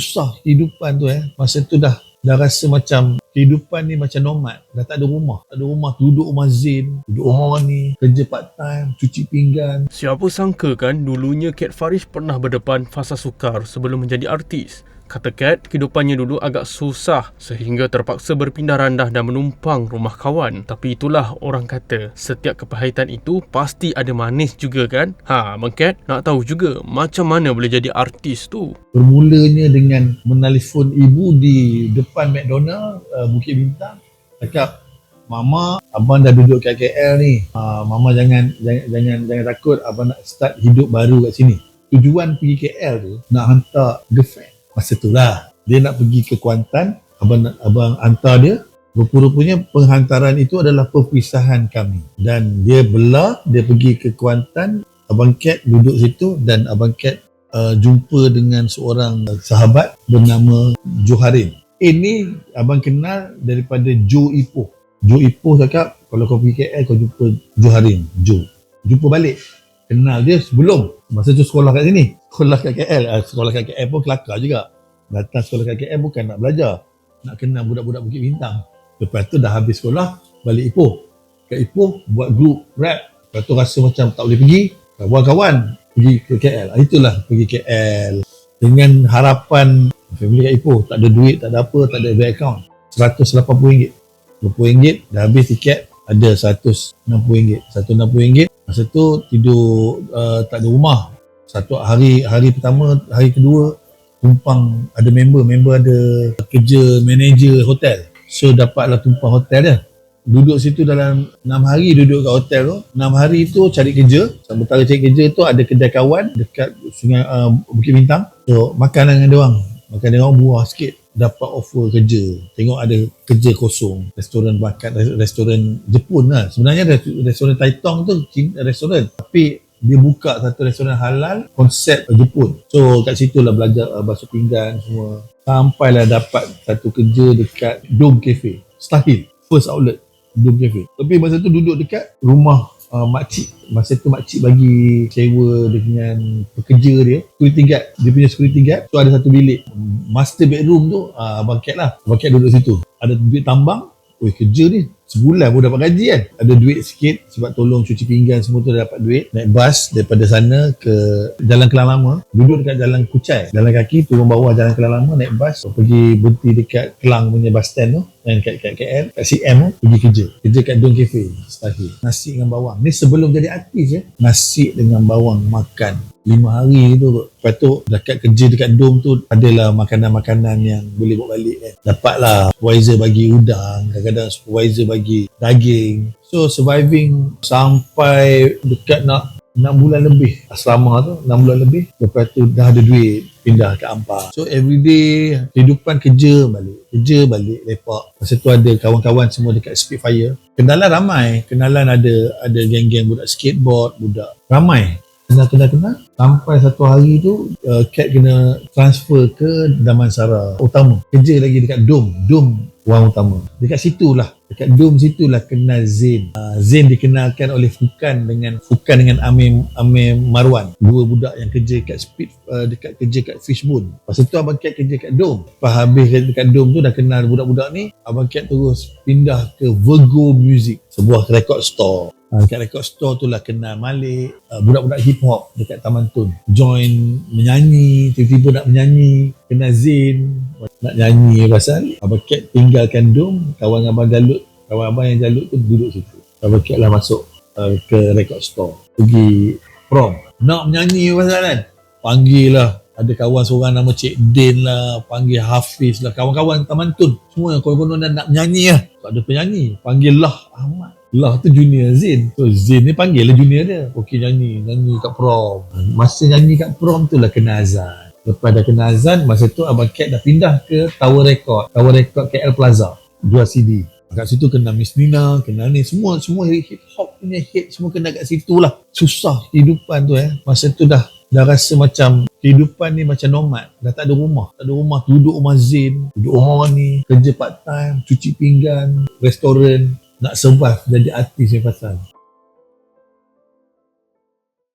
susah kehidupan tu eh. Masa tu dah dah rasa macam kehidupan ni macam nomad. Dah tak ada rumah. Tak ada rumah. Duduk rumah Zain. Duduk rumah orang ni. Kerja part time. Cuci pinggan. Siapa sangka kan dulunya Kat Farish pernah berdepan fasa sukar sebelum menjadi artis. Kata Kat, kehidupannya dulu agak susah sehingga terpaksa berpindah randah dan menumpang rumah kawan. Tapi itulah orang kata, setiap kepahitan itu pasti ada manis juga kan? Ha, Abang Kat nak tahu juga macam mana boleh jadi artis tu? Bermulanya dengan menelefon ibu di depan McDonald uh, Bukit Bintang. Cakap, Mama, abang dah duduk kat KL ni. Uh, Mama jangan, jangan jangan jangan takut abang nak start hidup baru kat sini. Tujuan pergi KL tu nak hantar girlfriend. Masa tu lah dia nak pergi ke Kuantan, abang abang hantar dia. Rupa-rupanya penghantaran itu adalah perpisahan kami. Dan dia belah, dia pergi ke Kuantan, Abang Cat duduk situ dan Abang Cat uh, jumpa dengan seorang sahabat bernama Joharin. Ini abang kenal daripada Joe Ipoh. Joe Ipoh cakap, kalau kau pergi KL kau jumpa Joharin, Joe. Jumpa balik. Kenal dia sebelum. Masa tu sekolah kat sini. Sekolah kat KL. Uh, sekolah kat KL pun kelakar juga. Datang sekolah kat KL bukan nak belajar. Nak kenal budak-budak Bukit Bintang. Lepas tu dah habis sekolah, balik Ipoh. Kat Ipoh, buat grup rap. Lepas tu rasa macam tak boleh pergi. Kawan-kawan pergi ke KL. Ah, Itulah pergi KL. Dengan harapan family kat Ipoh. Tak ada duit, tak ada apa, tak ada bank account. RM180. RM20 dah habis tiket ada RM160. RM160 masa tu tidur uh, tak ada rumah. Satu hari hari pertama, hari kedua tumpang ada member, member ada kerja manager hotel. So dapatlah tumpang hotel dia. Duduk situ dalam 6 hari duduk kat hotel tu. 6 hari tu cari kerja. Sementara cari kerja tu ada kedai kawan dekat sungai uh, Bukit Bintang. So makan dengan dia orang. Makan dengan orang murah sikit dapat offer kerja. Tengok ada kerja kosong. Restoran makan restoran Jepun lah. Sebenarnya restoran Taitong tu restoran. Tapi dia buka satu restoran halal konsep Jepun. So kat situ lah belajar uh, basuh pinggan semua. Sampailah dapat satu kerja dekat Dome Cafe. Stahil. First outlet Dome Cafe. Tapi masa tu duduk dekat rumah uh, makcik masa tu makcik bagi sewa dengan pekerja dia security guard. Dia punya security guard tu ada satu bilik. Master bedroom tu uh, abang Cat lah. Abang Cat duduk situ. Ada duit tambang Weh kerja ni sebulan pun dapat gaji kan? Ada duit sikit sebab tolong cuci pinggan semua tu dah dapat duit. Naik bas daripada sana ke Jalan Kelang Lama. Duduk dekat Jalan Kucai jalan kaki turun bawah Jalan Kelang Lama naik bas. Pergi berhenti dekat Kelang punya bus stand tu dan kat, kat KL kat CM tu pergi kerja. Kerja kat Don Cafe Stahil nasi dengan bawang. Ni sebelum jadi artis ya? Nasi dengan bawang makan lima hari tu. Lepas tu dekat kerja dekat dom tu adalah makanan-makanan yang boleh bawa balik kan dapatlah supervisor bagi udang kadang-kadang supervisor bagi daging. So surviving sampai dekat nak 6 bulan lebih asrama tu 6 bulan lebih lepas tu dah ada duit pindah ke Ampang so everyday kehidupan kerja balik kerja balik lepak. Masa tu ada kawan-kawan semua dekat Spitfire. Kenalan ramai. Kenalan ada ada geng-geng budak skateboard budak ramai kenal-kenal-kenal sampai satu hari tu uh, Cat kena transfer ke Damansara utama. Kerja lagi dekat Dom Dom Wang utama. Dekat situlah dekat dom situlah kenal Zain. Uh, Zain dikenalkan oleh Fukan dengan Fukan dengan Amir Amir Marwan. Dua budak yang kerja kat Speed uh, dekat kerja kat Fishbone. Pasal tu Abang Cat kerja kat dom lepas habis dekat dom tu dah kenal budak-budak ni Abang Cat terus pindah ke Virgo Music sebuah record store. Uh, dekat record store tu lah kenal Malik uh, budak-budak hip hop dekat Taman Tun. Join menyanyi tiba-tiba nak menyanyi kenal Zain nak nyanyi pasal Abang Cat tinggalkan dom kawan abang Jalut kawan abang yang Jalut tu duduk situ. Abang Cat lah masuk uh, ke record store. Pergi prom. Nak menyanyi pasal kan? Panggil lah ada kawan seorang nama Cik Din lah panggil Hafiz lah kawan-kawan Taman Tun. Semua yang konon-konon nak menyanyi lah. Tak ada penyanyi panggil lah Ahmad. Lah tu junior Zain so Zain ni panggil lah junior dia. Okey nyanyi nyanyi kat prom. Masa nyanyi kat prom tu lah kena azan lepas dah kena azan masa tu Abang Cat dah pindah ke Tower Record Tower Record KL Plaza jual CD kat situ kena Miss Nina kena ni semua semua hip hop punya hit semua kena kat situ lah. Susah kehidupan tu eh. Masa tu dah dah rasa macam kehidupan ni macam nomad. Dah tak ada rumah. Tak ada rumah duduk rumah Zain duduk rumah orang ni kerja part time cuci pinggan restoran. Nak survive jadi artis ni pasal